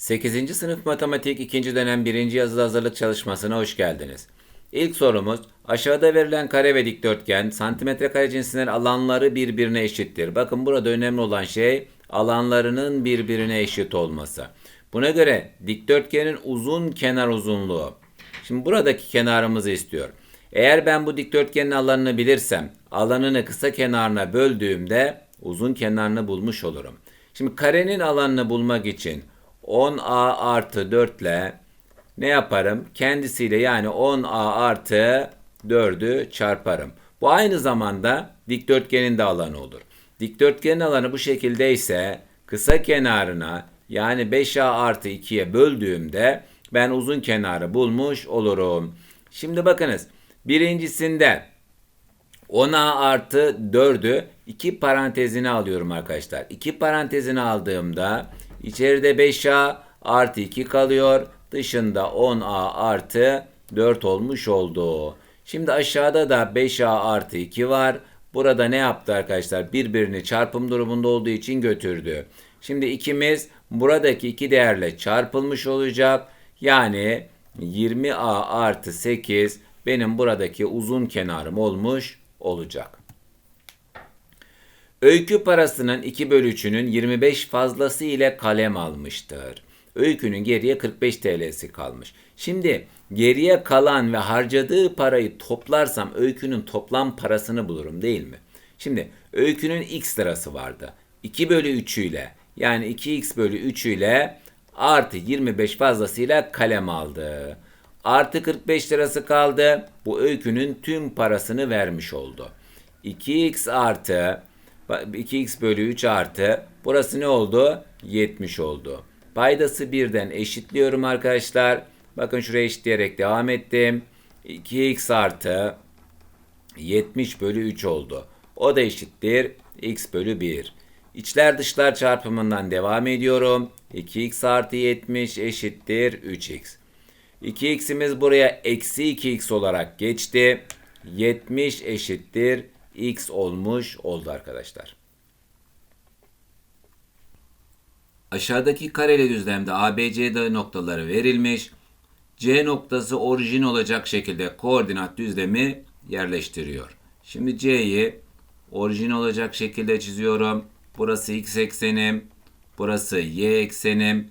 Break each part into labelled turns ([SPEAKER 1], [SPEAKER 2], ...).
[SPEAKER 1] 8. sınıf matematik 2. dönem 1. yazılı hazırlık çalışmasına hoş geldiniz. İlk sorumuz aşağıda verilen kare ve dikdörtgen santimetre kare cinsinden alanları birbirine eşittir. Bakın burada önemli olan şey alanlarının birbirine eşit olması. Buna göre dikdörtgenin uzun kenar uzunluğu. Şimdi buradaki kenarımızı istiyor. Eğer ben bu dikdörtgenin alanını bilirsem alanını kısa kenarına böldüğümde uzun kenarını bulmuş olurum. Şimdi karenin alanını bulmak için 10a artı 4 ile ne yaparım? Kendisiyle yani 10a artı 4'ü çarparım. Bu aynı zamanda dikdörtgenin de alanı olur. Dikdörtgenin alanı bu şekilde ise kısa kenarına yani 5a artı 2'ye böldüğümde ben uzun kenarı bulmuş olurum. Şimdi bakınız birincisinde 10a artı 4'ü iki parantezine alıyorum arkadaşlar. İki parantezine aldığımda içeride 5a artı 2 kalıyor. Dışında 10a artı 4 olmuş oldu. Şimdi aşağıda da 5a artı 2 var. Burada ne yaptı arkadaşlar? Birbirini çarpım durumunda olduğu için götürdü. Şimdi ikimiz buradaki iki değerle çarpılmış olacak. Yani 20a artı 8 benim buradaki uzun kenarım olmuş olacak. Öykü parasının 2 bölü 3'ünün 25 fazlası ile kalem almıştır. Öykünün geriye 45 TL'si kalmış. Şimdi geriye kalan ve harcadığı parayı toplarsam öykünün toplam parasını bulurum değil mi? Şimdi öykünün x lirası vardı. 2 bölü 3 ile yani 2x bölü 3 ile artı 25 fazlasıyla kalem aldı. Artı 45 lirası kaldı. Bu öykünün tüm parasını vermiş oldu. 2x artı 2x bölü 3 artı burası ne oldu? 70 oldu. Paydası birden eşitliyorum arkadaşlar. Bakın şuraya eşitleyerek devam ettim. 2x artı 70 bölü 3 oldu. O da eşittir x bölü 1. İçler dışlar çarpımından devam ediyorum. 2x artı 70 eşittir 3x. 2x'imiz buraya eksi 2x olarak geçti. 70 eşittir x olmuş oldu arkadaşlar. Aşağıdaki kareli düzlemde ABCD noktaları verilmiş. C noktası orijin olacak şekilde koordinat düzlemi yerleştiriyor. Şimdi C'yi orijin olacak şekilde çiziyorum. Burası x eksenim, burası y eksenim.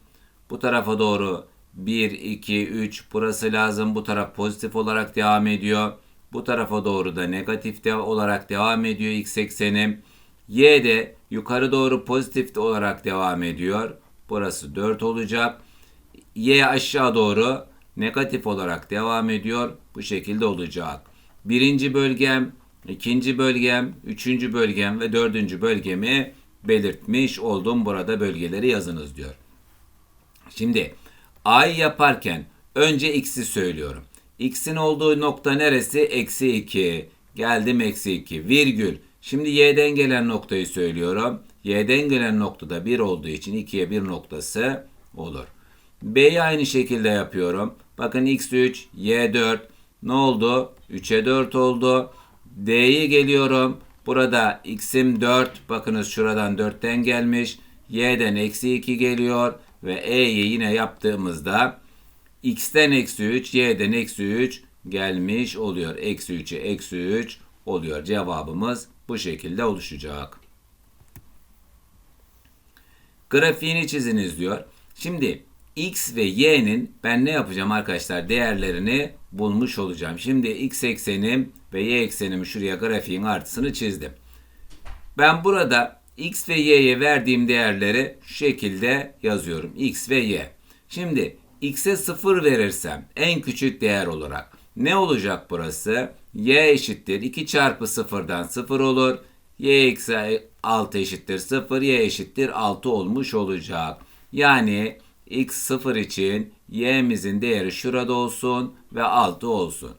[SPEAKER 1] Bu tarafa doğru 1, 2, 3 burası lazım. Bu taraf pozitif olarak devam ediyor. Bu tarafa doğru da negatif de olarak devam ediyor x eksenim. Y de yukarı doğru pozitif olarak devam ediyor. Burası 4 olacak. Y aşağı doğru negatif olarak devam ediyor. Bu şekilde olacak. Birinci bölgem, ikinci bölgem, üçüncü bölgem ve dördüncü bölgemi belirtmiş oldum. Burada bölgeleri yazınız diyor. Şimdi A'yı yaparken önce x'i söylüyorum. X'in olduğu nokta neresi? Eksi 2. Geldim eksi 2. Virgül. Şimdi y'den gelen noktayı söylüyorum. Y'den gelen noktada 1 olduğu için 2'ye 1 noktası olur. B'yi aynı şekilde yapıyorum. Bakın x3, y4. Ne oldu? 3'e 4 oldu. D'yi geliyorum. Burada x'im 4. Bakınız şuradan 4'ten gelmiş. Y'den eksi 2 geliyor. Ve E'yi yine yaptığımızda x'ten eksi 3, y'den eksi 3 gelmiş oluyor. Eksi 3'e eksi 3 oluyor. Cevabımız bu şekilde oluşacak. Grafiğini çiziniz diyor. Şimdi x ve y'nin ben ne yapacağım arkadaşlar? Değerlerini bulmuş olacağım. Şimdi x eksenim ve y eksenim şuraya grafiğin artısını çizdim. Ben burada x ve y'ye verdiğim değerleri şu şekilde yazıyorum. x ve y. Şimdi x'e 0 verirsem en küçük değer olarak ne olacak burası? y eşittir 2 çarpı 0'dan 0 olur. y eksi 6 eşittir 0, y eşittir 6 olmuş olacak. Yani x 0 için y'mizin değeri şurada olsun ve 6 olsun.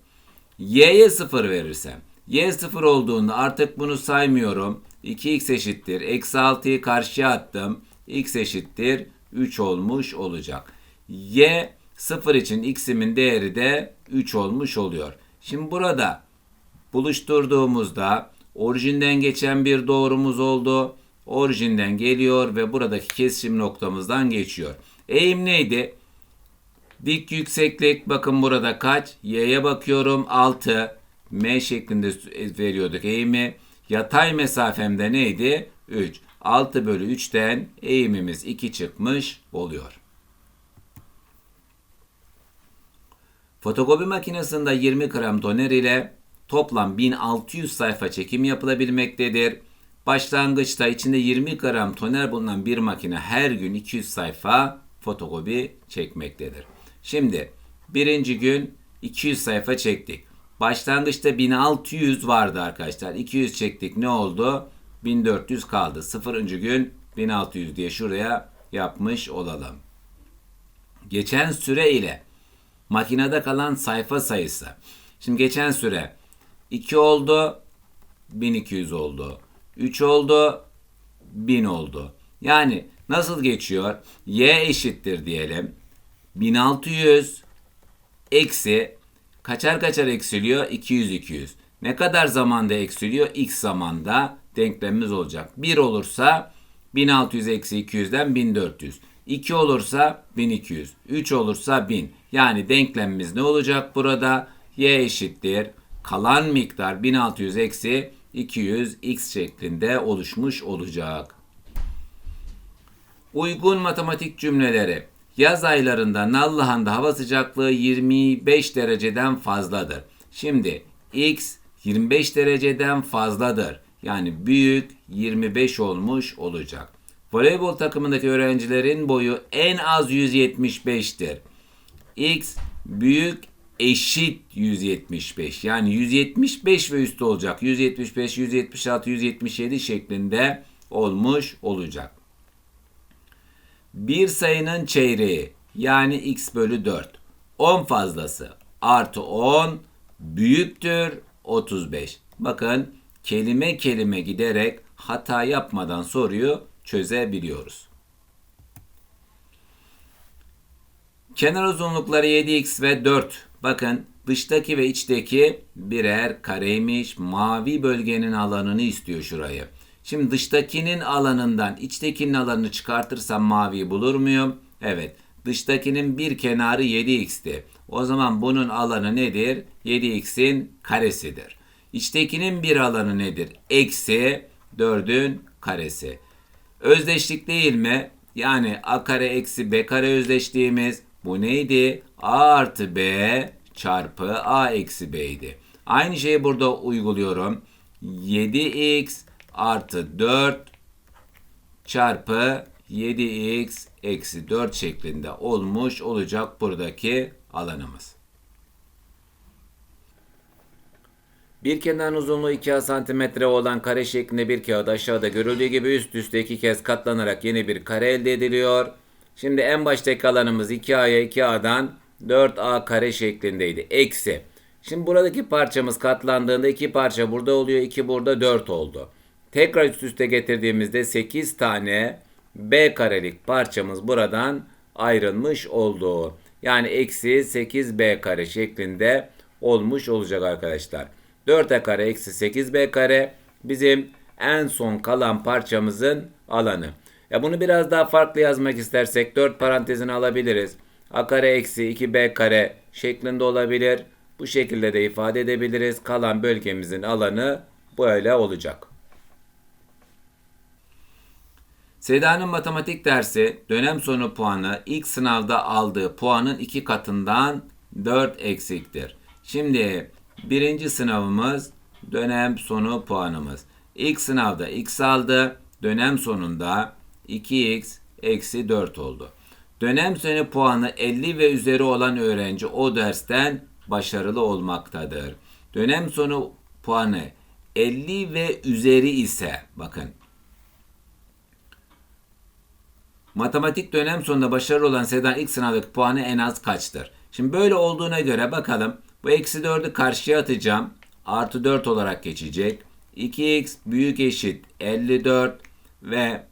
[SPEAKER 1] y'ye 0 verirsem y 0 olduğunda artık bunu saymıyorum. 2x eşittir. Eksi 6'yı karşıya attım. x eşittir 3 olmuş olacak. Y 0 için x'imin değeri de 3 olmuş oluyor. Şimdi burada buluşturduğumuzda orijinden geçen bir doğrumuz oldu. Orijinden geliyor ve buradaki kesişim noktamızdan geçiyor. Eğim neydi? Dik yükseklik bakın burada kaç? Y'ye bakıyorum 6. M şeklinde veriyorduk eğimi. Yatay mesafemde neydi? 3. 6 bölü 3'ten eğimimiz 2 çıkmış oluyor. Fotokopi makinesinde 20 gram toner ile toplam 1600 sayfa çekim yapılabilmektedir. Başlangıçta içinde 20 gram toner bulunan bir makine her gün 200 sayfa fotokopi çekmektedir. Şimdi birinci gün 200 sayfa çektik. Başlangıçta 1600 vardı arkadaşlar. 200 çektik ne oldu? 1400 kaldı. Sıfırıncı gün 1600 diye şuraya yapmış olalım. Geçen süre ile makinede kalan sayfa sayısı. Şimdi geçen süre 2 oldu 1200 oldu. 3 oldu 1000 oldu. Yani nasıl geçiyor? Y eşittir diyelim. 1600 eksi kaçar kaçar eksiliyor? 200 200. Ne kadar zamanda eksiliyor? X zamanda denklemimiz olacak. 1 olursa 1600 eksi 200'den 1400. 2 olursa 1200. 3 olursa 1000. Yani denklemimiz ne olacak burada? Y eşittir. Kalan miktar 1600 eksi 200 x şeklinde oluşmuş olacak. Uygun matematik cümleleri. Yaz aylarında Nallıhan'da hava sıcaklığı 25 dereceden fazladır. Şimdi x 25 dereceden fazladır. Yani büyük 25 olmuş olacak. Voleybol takımındaki öğrencilerin boyu en az 175'tir. X büyük eşit 175. Yani 175 ve üstü olacak. 175, 176, 177 şeklinde olmuş olacak. Bir sayının çeyreği yani x bölü 4. 10 fazlası artı 10 büyüktür 35. Bakın kelime kelime giderek hata yapmadan soruyu çözebiliyoruz. Kenar uzunlukları 7x ve 4. Bakın dıştaki ve içteki birer kareymiş. Mavi bölgenin alanını istiyor şurayı. Şimdi dıştakinin alanından içtekinin alanını çıkartırsam maviyi bulur muyum? Evet. Dıştakinin bir kenarı 7x'ti. O zaman bunun alanı nedir? 7x'in karesidir. İçtekinin bir alanı nedir? Eksi 4'ün karesi. Özdeşlik değil mi? Yani a kare eksi b kare özdeşliğimiz bu neydi? a artı b çarpı a eksi b idi. Aynı şeyi burada uyguluyorum. 7x artı 4 çarpı 7x eksi 4 şeklinde olmuş olacak buradaki alanımız. Bir kenarın uzunluğu 2 cm olan kare şeklinde bir kağıt aşağıda görüldüğü gibi üst üste iki kez katlanarak yeni bir kare elde ediliyor. Şimdi en baştaki alanımız 2A'ya 2A'dan 4A kare şeklindeydi. Eksi. Şimdi buradaki parçamız katlandığında iki parça burada oluyor. 2 burada 4 oldu. Tekrar üst üste getirdiğimizde 8 tane B karelik parçamız buradan ayrılmış oldu. Yani eksi 8B kare şeklinde olmuş olacak arkadaşlar. 4 kare eksi 8b kare bizim en son kalan parçamızın alanı. Ya bunu biraz daha farklı yazmak istersek 4 parantezini alabiliriz. a kare eksi 2b kare şeklinde olabilir. Bu şekilde de ifade edebiliriz. Kalan bölgemizin alanı böyle olacak. Seda'nın matematik dersi dönem sonu puanı ilk sınavda aldığı puanın iki katından 4 eksiktir. Şimdi Birinci sınavımız dönem sonu puanımız. İlk sınavda x aldı. Dönem sonunda 2x eksi 4 oldu. Dönem sonu puanı 50 ve üzeri olan öğrenci o dersten başarılı olmaktadır. Dönem sonu puanı 50 ve üzeri ise bakın matematik dönem sonunda başarılı olan Sedan ilk sınavdaki puanı en az kaçtır? Şimdi böyle olduğuna göre bakalım bu eksi 4'ü karşıya atacağım. Artı 4 olarak geçecek. 2x büyük eşit 54 ve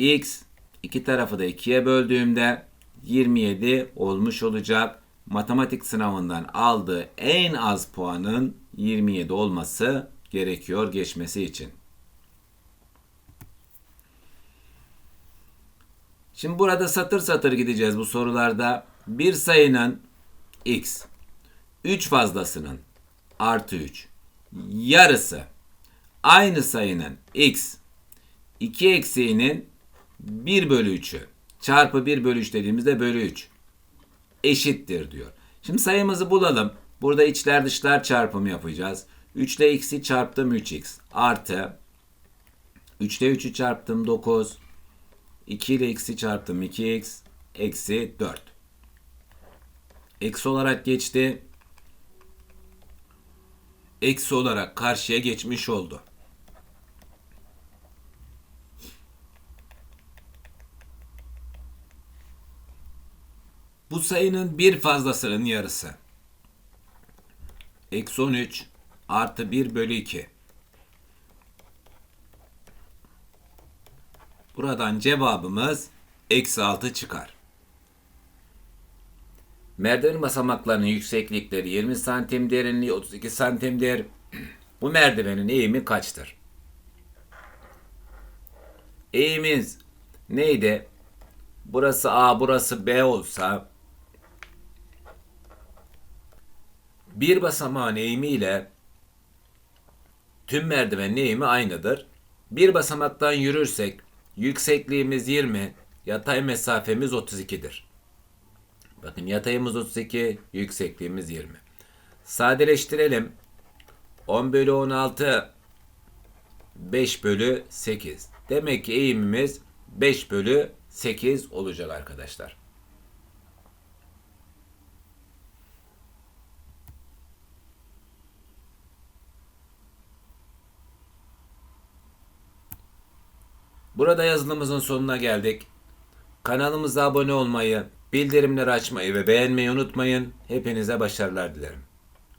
[SPEAKER 1] x iki tarafı da 2'ye böldüğümde 27 olmuş olacak. Matematik sınavından aldığı en az puanın 27 olması gerekiyor geçmesi için. Şimdi burada satır satır gideceğiz bu sorularda. Bir sayının x, 3 fazlasının artı 3 yarısı aynı sayının x, 2 eksiğinin 1 bölü 3'ü çarpı 1 bölü 3 dediğimizde bölü 3 eşittir diyor. Şimdi sayımızı bulalım. Burada içler dışlar çarpımı yapacağız. 3 ile x'i çarptım 3x artı 3 ile 3'ü çarptım 9 2 ile x'i çarptım 2x eksi 4. Eksi olarak geçti. Eksi olarak karşıya geçmiş oldu. Bu sayının bir fazlasının yarısı. Eksi 13 artı 1 bölü 2. Buradan cevabımız eksi 6 çıkar. Merdiven basamaklarının yükseklikleri 20 santim, derinliği 32 santimdir. Bu merdivenin eğimi kaçtır? Eğimimiz neydi? Burası A, burası B olsa bir basamağın eğimi ile tüm merdivenin eğimi aynıdır. Bir basamaktan yürürsek yüksekliğimiz 20, yatay mesafemiz 32'dir. Bakın yatayımız 32, yüksekliğimiz 20. Sadeleştirelim. 10 bölü 16 5 bölü 8. Demek ki eğimimiz 5 bölü 8 olacak arkadaşlar. Burada yazılımımızın sonuna geldik. Kanalımıza abone olmayı, bildirimleri açmayı ve beğenmeyi unutmayın. Hepinize başarılar dilerim.